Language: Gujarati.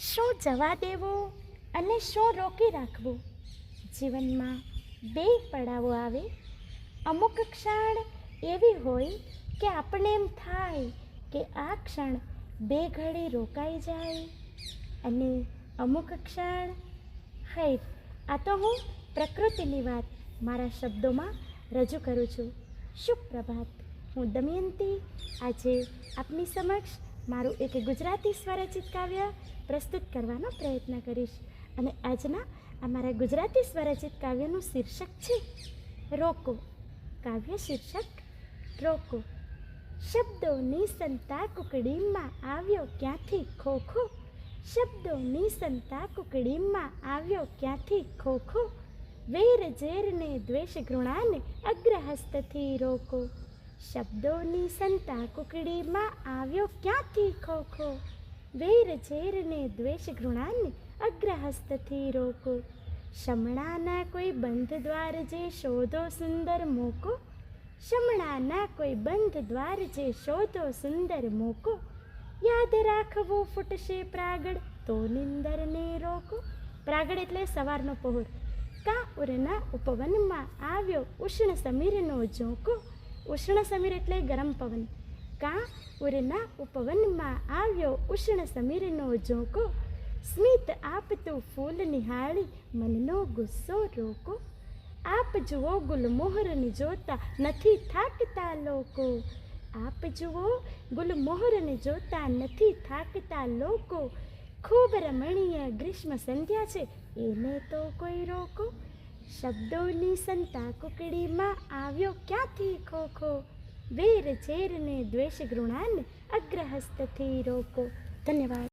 શું જવા દેવો અને શું રોકી રાખવું? જીવનમાં બે પડાવો આવે. અમુક ક્ષણ એવી હોય કે આપણે એમ થાય કે આ ક્ષણ બે ઘડી રોકાઈ જાય અને અમુક ક્ષણ હૈ, આ તો હું પ્રકૃતિની વાત મારા શબ્દોમાં રજૂ કરું છું. શુભ પ્રભાત હું દમયંતી. આજે આપની સમક્ષ મારું એક ગુજરાતી સ્વરચિત કાવ્ય પ્રસ્તુત કરવાનો પ્રયત્ન કરીશ. અને આજના અમારા ગુજરાતી સ્વરચિત કાવ્યનું શીર્ષક છે, રોકો. કાવ્ય શીર્ષક, રોકો. શબ્દોની સંતા કુકડીમાં આવ્યો ક્યાંથી? ખોખો. શબ્દોની સંતા કુકડીમાં આવ્યો ક્યાંથી? ખોખો. વેર ઝેરને દ્વેષ ઘૃણાને અગ્રહસ્તથી રોકો. શબ્દોની સંતા કુકડીમાં આવ્યો ક્યાંથી ખોખો? વેર ઝેરને દ્વેષ ઘૃણાને અગ્રહસ્તથી રોકો. શમણાના કોઈ બંધ દ્વાર જે શોધો સુંદર મોકો? શમણાના કોઈ બંધ દ્વાર જે શોધો સુંદર મોકો? યાદ રાખવો ફૂટશે પ્રાગડ તો નિંદરને રોકો. પ્રાગડ એટલે સવારનો પહોર. કા ઉરના ઉપવનમાં આવ્યો ઉષ્ણ સમીરનો ઝોકો. ઉષ્ણ સમીર એટલે ગરમ પવન કા ઉરના ઉપવનમાં આવ્યો ઉષ્ણ સમીરનો જોકો સ્મિત આપતું ફૂલ નિહાળી મનનો ગુસ્સો રોકો આપ જુઓ ગુલમોહરને જોતા નથી થાકતા લોકો આપ જુઓ ગુલમોહરને જોતા નથી થાકતા લોકો ખૂબ રમણીય ગ્રીષ્મ સંધ્યા છે એને તો કોઈ રોકો શબ્દોની સંતા કુકડીમાં ક્યાંથી ખોખો વેર ઝેરને દ્વેષ ઘૃણાને અગ્રહસ્તથી રોકો ધન્યવાદ.